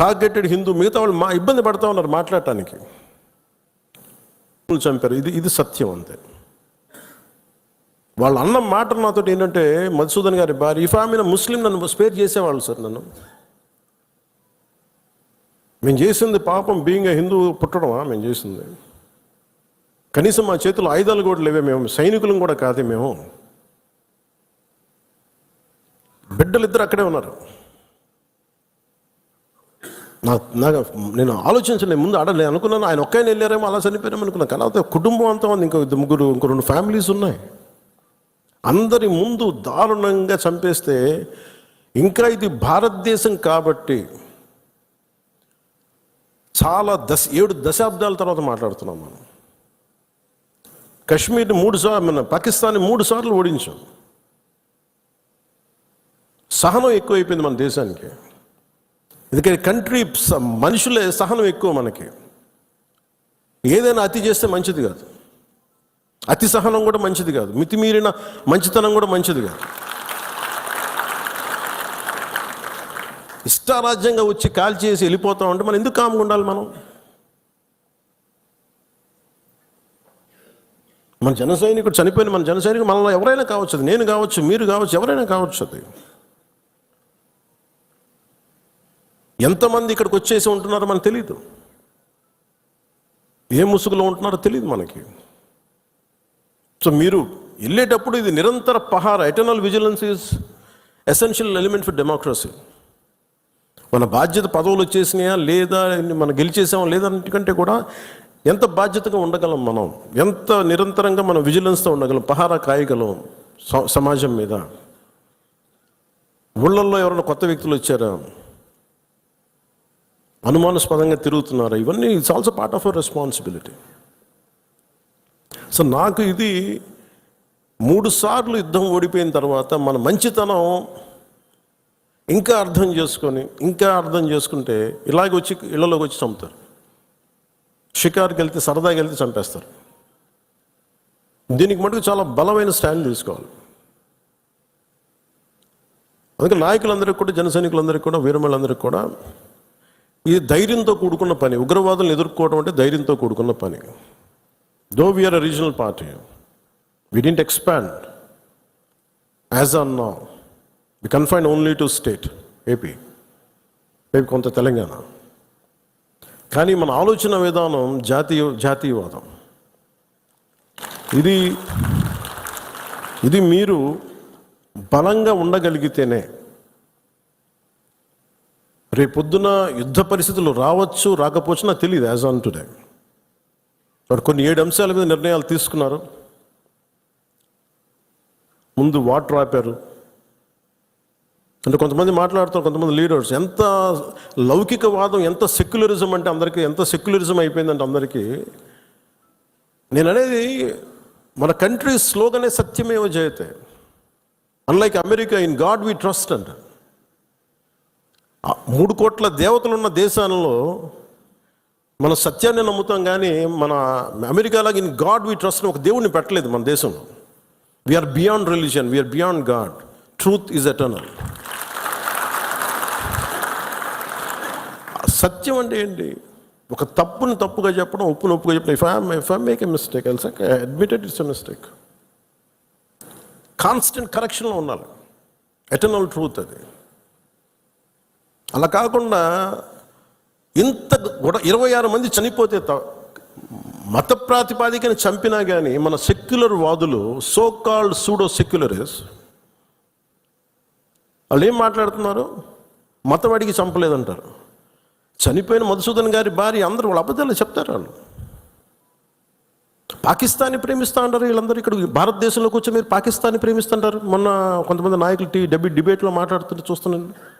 Targeted Hindu మిగతా వాళ్ళు మా ఇబ్బంది పడతా ఉన్నారు మాట్లాడటానికి. చంపారు. ఇది ఇది సత్యం అంతే. వాళ్ళ అన్న మాట నాతో ఏంటంటే మధుసూదన్ గారి భార్య ఇఫామిన ముస్లిం నన్ను స్పేర్ చేసేవాళ్ళు సార్ నన్ను. మేము చేసింది పాపం బీయింగ్ హిందూ పుట్టడమా? మేము చేసింది. కనీసం మా చేతిలో ఆయుధాలు కూడా లేవే మేము. సైనికులం కూడా కాదే మేము. బిడ్డలు ఇద్దరు అక్కడే ఉన్నారు. నాకు నేను ఆలోచించలేదు ముందు ఆడ నేను అనుకున్నాను ఆయన ఒక్కైనా వెళ్ళారేమో అలా చనిపోయారేమో అనుకున్నాను. కానీ కుటుంబం అంతా ఉంది ఇంకో ముగ్గురు ఇంకో రెండు ఫ్యామిలీస్ ఉన్నాయి. అందరి ముందు దారుణంగా చంపేస్తే ఇంకా ఇది భారతదేశం కాబట్టి చాలా దశ ఏడు దశాబ్దాల తర్వాత మాట్లాడుతున్నాం మనం. కశ్మీర్ని మూడు సార్లు మన పాకిస్తాన్ని మూడు సార్లు ఓడించాం. సహనం ఎక్కువైపోయింది మన దేశానికి. ఎందుకంటే కంట్రీ స- మనుషులే సహనం ఎక్కువ మనకి. ఏదైనా అతి చేస్తే మంచిది కాదు. అతి సహనం కూడా మంచిది కాదు. మితిమీరిన మంచితనం కూడా మంచిది కాదు. ఇష్టారాజ్యంగా వచ్చి కాల్ చేసి వెళ్ళిపోతాం అంటే మనం ఎందుకు కాముగా ఉండాలి మనం? మన జన సైనికుడు చనిపోయిన మన జన సైనికుడు మనలో ఎవరైనా కావచ్చు నేను కావచ్చు మీరు కావచ్చు ఎవరైనా కావచ్చు అది. ఎంతమంది ఇక్కడికి వచ్చేసి ఉంటున్నారో మనకు తెలియదు ఏ ముసుగులో ఉంటున్నారో తెలియదు మనకి. సో మీరు వెళ్ళేటప్పుడు ఇది నిరంతర పహార eternal vigilance is essential element for democracy మన బాధ్యత పదవులు వచ్చేసినాయా లేదా మనం గెలిచేసామా లేదా కంటే కూడా ఎంత బాధ్యతగా ఉండగలం మనం ఎంత నిరంతరంగా మనం విజిలెన్స్తో ఉండగలం పహారా కాయగలం స- సమాజం మీద. ఊళ్ళల్లో ఎవరైనా కొత్త వ్యక్తులు వచ్చారా? అనుమానాస్పదంగా తిరుగుతున్నారు. ఇవన్నీ it's also part of our responsibility so నాకు ఇది మూడు సార్లు యుద్ధం ఓడిపోయిన తర్వాత మన మంచితనం ఇంకా అర్థం చేసుకొని ఇంకా అర్థం చేసుకుంటే ఇలాగ వచ్చి ఇళ్ళలోకి వచ్చి చంపుతారు. షికార్కి వెళ్తే సరదాకి వెళ్తే చంపేస్తారు. దీనికి మటుకు చాలా బలమైన స్టాండ్ తీసుకోవాలి. అందుకే నాయకులందరికీ కూడా జన సైనికులందరికీ కూడా వీరమలందరికీ కూడా ఇది ధైర్యంతో కూడుకున్న పని ఉగ్రవాదులను ఎదుర్కోవడం అంటే ధైర్యంతో కూడుకున్న పని. Though we are a regional party we didn't expand as on నా we confine only to state AP రేపు కొంత తెలంగాణ. కానీ మన ఆలోచన విధానం జాతీయ జాతీయవాదం. ఇది ఇది మీరు బలంగా ఉండగలిగితేనే రేపొద్దున యుద్ధ పరిస్థితులు రావచ్చు రాకపోవచ్చు నాకు తెలియదు యాజ్ ఆన్ టుడే మరి కొన్ని ఏడు అంశాల మీద నిర్ణయాలు తీసుకున్నారు. ముందు వాటర్ ఆపారు. అంటే కొంతమంది మాట్లాడుతారు కొంతమంది లీడర్స్ ఎంత లౌకికవాదం ఎంత సెక్యులరిజం అంటే అందరికీ ఎంత సెక్యులరిజం అయిపోయిందంటే అందరికీ నేను అనేది మన country స్లోగనే Satyameva Jayate. Unlike America in God we trust అంటారు. మూడు కోట్ల దేవతలు ఉన్న దేశాలలో మన సత్యాన్ని నమ్ముతాం కానీ మన అమెరికాలో ఇన్ గాడ్ వి ట్రస్ట్ ఒక దేవుడిని పెట్టలేదు మన దేశంలో. We're beyond religion we're beyond God truth is eternal సత్యం అంటే ఏంటి? ఒక తప్పుని తప్పుగా చెప్పడం ఉప్పును ఉప్పుగా చెప్పడం. If I'm if I make a mistake also admitted it's a mistake constant కరెక్షన్లో ఉండాలి. ఎటర్నల్ ట్రూత్ అది. అలా కాకుండా ఇంత కూడా ఇరవై ఆరు మంది చనిపోతే మత ప్రాతిపాదికన చంపినా కానీ మన సెక్యులర్ వాదులు సో కాల్డ్ సూడో సెక్యులరిస్ వాళ్ళు ఏం మాట్లాడుతున్నారు? మతం అడిగి చంపలేదంటారు. చనిపోయిన మధుసూదన్ గారి భార్య అందరూ వాళ్ళు అబద్ధాలు చెప్తారు వాళ్ళు. పాకిస్తాన్ని ప్రేమిస్తా అంటారు వీళ్ళందరూ ఇక్కడ. భారతదేశంలోకి వచ్చి మీరు పాకిస్తాన్ని ప్రేమిస్తుంటారు మొన్న కొంతమంది నాయకులు టీ డెబి డిబేట్లో మాట్లాడుతుంటే చూస్తున్నాను.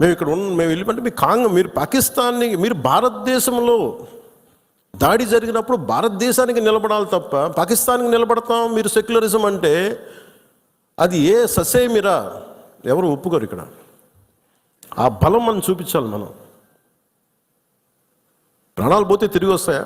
మేము ఇక్కడ ఉన్న మేము వెళ్ళిపోతే మీ కాంగ్ మీరు పాకిస్తాన్ని మీరు భారతదేశంలో దాడి జరిగినప్పుడు భారతదేశానికి నిలబడాలి తప్ప పాకిస్తాన్కి నిలబడతాం మీరు సెక్యులరిజం అంటే అది ఏ ససే మీరా ఎవరు ఒప్పుకోరు ఇక్కడ. ఆ బలం మనం చూపించాలి మనం. ప్రాణాలు పోతే తిరిగి వస్తాయా?